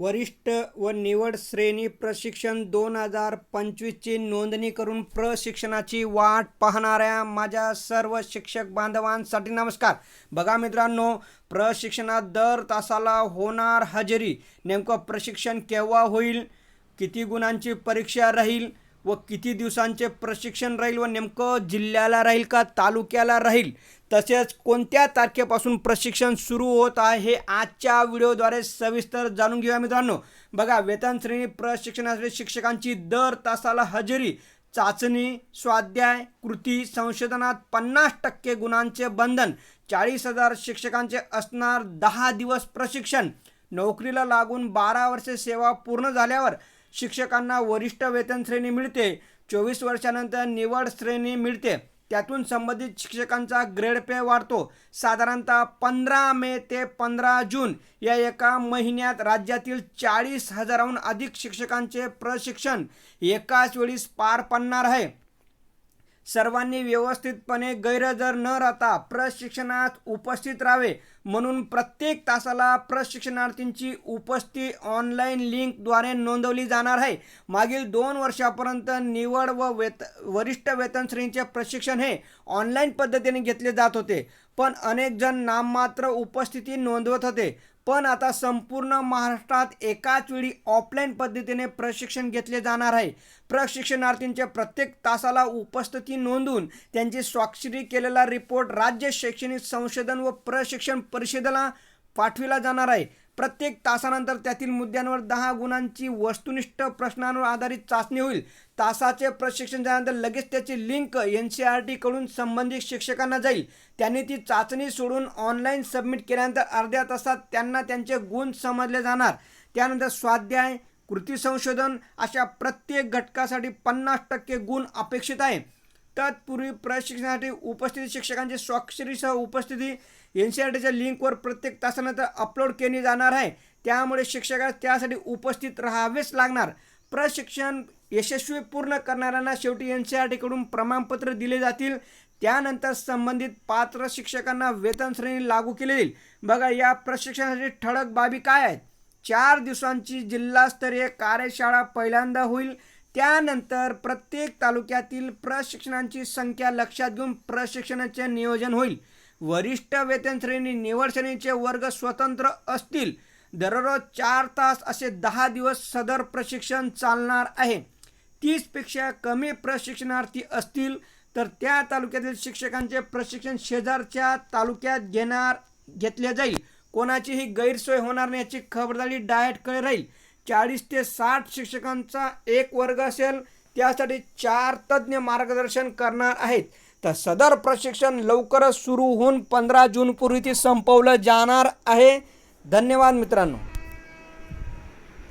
वरिष्ठ व निवड श्रेणी प्रशिक्षण दोन हजार पंचवीसची नोंदणी करून प्रशिक्षणाची वाट पाहणाऱ्या माझ्या सर्व शिक्षक बांधवांसाठी नमस्कार. बघा मित्रांनो प्रशिक्षणात दर तासाला होणार हजेरी. नेमकं प्रशिक्षण केव्हा होईल? किती गुणांची परीक्षा राहील? व किती दिवसांचे प्रशिक्षण राहील व नेमकं जिल्ह्याला राहील का तालुक्याला राहील? तसेच कोणत्या तारखेपासून प्रशिक्षण सुरू होत आहे हे आजच्या व्हिडिओद्वारे सविस्तर जाणून घेऊया मित्रांनो. बघा वेतन श्रेणी प्रशिक्षणासाठी शिक्षकांची दर तासाला हजेरी चाचणी स्वाध्याय कृती संशोधनात पन्नास टक्के गुणांचे बंधन चाळीस हजार शिक्षकांचे असणार दहा दिवस प्रशिक्षण. नोकरीला लागून बारा वर्षे सेवा पूर्ण झाल्यावर शिक्षकांना वरिष्ठ वेतन श्रेणी मिळते चोवीस वर्षानंतर निवड श्रेणी मिळते. त्यातून संबंधित शिक्षकांचा ग्रेड पे वाढतो. साधारणतः पंधरा मे ते पंधरा जून या एका महिन्यात राज्यातील चाळीस हजाराहून अधिक शिक्षकांचे प्रशिक्षण एकाच वेळीस पार पडणार आहे. सर्वांनी व्यवस्थितपणे गैरहजर न राहता प्रशिक्षणात उपस्थित राहावे म्हणून प्रत्येक तासाला प्रशिक्षणार्थींची उपस्थिती ऑनलाईन लिंकद्वारे नोंदवली जाणार आहे. मागील दोन वर्षापर्यंत निवड व वेत वरिष्ठ वेतन श्रेणीचे प्रशिक्षण हे ऑनलाईन पद्धतीने घेतले जात होते. पण अनेक जण नाममात्र उपस्थिती नोंदवत होते. पण आता संपूर्ण महाराष्ट्रात एकाच वेळी ऑफलाईन पद्धतीने प्रशिक्षण घेतले जाणार आहे. प्रशिक्षणार्थींच्या प्रत्येक तासाला उपस्थिती नोंदवून त्यांची स्वाक्षरी केलेला रिपोर्ट राज्य शैक्षणिक संशोधन व प्रशिक्षण परिषदेला पाठविला जाणार आहे. प्रत्येक तासानंतर त्यातील मुद्द्यांवर दहा गुणांची वस्तुनिष्ठ प्रश्नांवर आधारित चाचणी होईल. तासाचे प्रशिक्षण झाल्यानंतर लगेच त्याची लिंक एन सी आर टीकडून संबंधित शिक्षकांना जाईल. त्यांनी ती चाचणी सोडून ऑनलाईन सबमिट केल्यानंतर अर्ध्या तासात त्यांना त्यांचे गुण समजले जाणार. त्यानंतर स्वाध्याय कृती संशोधन अशा प्रत्येक घटकासाठी पन्नास टक्के गुण अपेक्षित आहे. तत्पूर्वी प्रशिक्षणासाठी उपस्थित शिक्षकांची स्वाक्षरीसह उपस्थिती. एन सी आर टीच्या लिंकवर प्रत्येक तासानंतर अपलोड केली जाणार आहे. त्यामुळे शिक्षकास त्यासाठी उपस्थित राहावेच लागणार. प्रशिक्षण यशस्वी पूर्ण करणाऱ्यांना शेवटी एन सी आर टीकडून प्रमाणपत्र दिले जातील. त्यानंतर संबंधित पात्र शिक्षकांना वेतन श्रेणी लागू केली जाईल. बघा या प्रशिक्षणासाठी ठळक बाबी काय आहेत? चार दिवसांची जिल्हास्तरीय कार्यशाळा पहिल्यांदा होईल. त्यानंतर प्रत्येक तालुक्यातील प्रशिक्षणांची संख्या लक्षात घेऊन प्रशिक्षणाचे नियोजन होईल. वरिष्ठ वेतन श्रेणी निवड श्रेणीचे वर्ग स्वतंत्र असतील. दररोज चार तास असे दहा दिवस सदर प्रशिक्षण चालणार आहे. तीसपेक्षा कमी प्रशिक्षणार्थी असतील तर त्या तालुक्यातील शिक्षकांचे प्रशिक्षण शेजारच्या तालुक्यात घेणार घेतले जाईल. कोणाचीही गैरसोय होणार नाही याची खबरदारी डायटकडे राहील. चाळीस ते साठ शिक्षकांचा एक वर्ग असेल त्यासाठी चार तज्ज्ञ मार्गदर्शन करणार आहेत. तर सदर प्रशिक्षण लवकरच सुरू होऊन पंधरा जूनपूर्वी ते संपवलं जाणार आहे. धन्यवाद मित्रांनो.